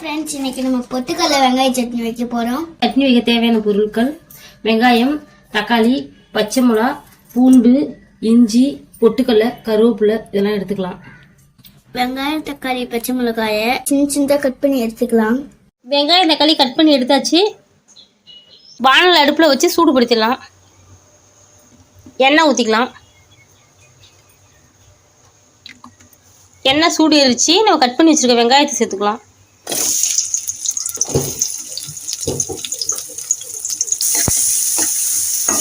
Friends இன்னைக்கு நம்ம பொட்டுக்கடலை வெங்காய சட்னி வைக்க போறோம். சட்னி வைக்க தேவையான பொருட்கள் வெங்காயம் தக்காளி பச்சை மிளகா பூண்டு இஞ்சி பொட்டுக்கடலை கருவேப்பிலை இதெல்லாம் எடுத்துக்கலாம். வெங்காயம் தக்காளி பச்சை மிளகாய சின்ன சின்னதா கட் பண்ணி எடுத்துக்கலாம். வெங்காயம் தக்காளி கட் பண்ணி எடுத்தாச்சு. வானல் அடுப்பில் வச்சு சூடுபடுத்திடலாம். எண்ணெய் ஊற்றிக்கலாம் எண்ணெய் சூடு எரிச்சு நம்ம கட் பண்ணி வச்சுருக்க வெங்காயத்தை சேர்த்துக்கலாம்.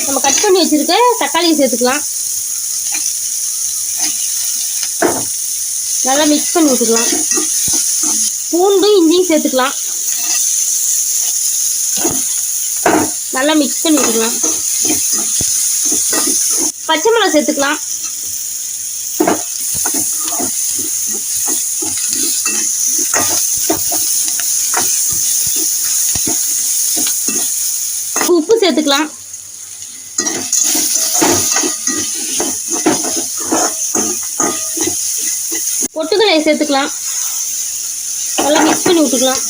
நம்ம கட் பண்ணி வச்சுருக்க தக்காளியை சேர்த்துக்கலாம். நல்லா மிக்ஸ் பண்ணி விட்டுக்கலாம் பூண்டும் இஞ்சியும் சேர்த்துக்கலாம். நல்லா மிக்ஸ் பண்ணி விட்டுக்கலாம் பச்சை மிளகா சேர்த்துக்கலாம். உப்பு சேர்த்துக்கலாம். பொட்டுக்கலையை சேர்த்துக்கலாம். நல்லா மிக்ஸ் பண்ணி விட்டுக்கலாம்.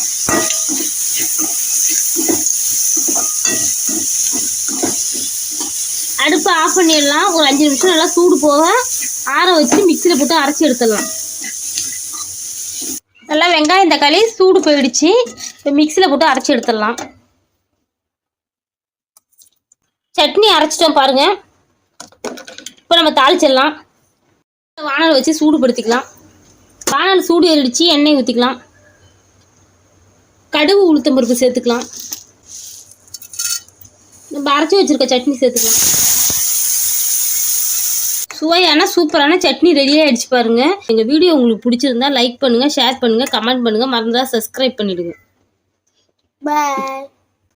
அடுப்பை ஆஃப் பண்ணிடலாம். ஒரு அஞ்சு நிமிஷம் நல்லா சூடு போக ஆற வச்சு மிக்சியில் போட்டு அரைச்சி எடுத்துடலாம். நல்லா வெங்காயம் தக்காளி சூடு போயிடுச்சு. இப்போ மிக்சியில் போட்டு அரைச்சி எடுத்துடலாம். சட்னி அரைச்சிட்டோம் பாருங்க. இப்போ நம்ம தாளிச்சிடலாம். வானல் வச்சு சூடுபடுத்திக்கலாம். வானல் சூடு ஏறிடுச்சு எண்ணெய் ஊற்றிக்கலாம் கடுகு உளுத்தம் பருப்பு சேர்த்துக்கலாம். நம்ம அரைச்சி வச்சுருக்க சட்னி சேர்த்துக்கலாம். சுவையான சூப்பரான சட்னி ரெடியாக ஆயிடுச்சு பாருங்க. எங்கள் வீடியோ உங்களுக்கு பிடிச்சிருந்தா லைக் பண்ணுங்கள் ஷேர் பண்ணுங்கள் கமெண்ட் பண்ணுங்கள் மறந்துடா சப்ஸ்கிரைப் பண்ணிவிடுங்க பாய்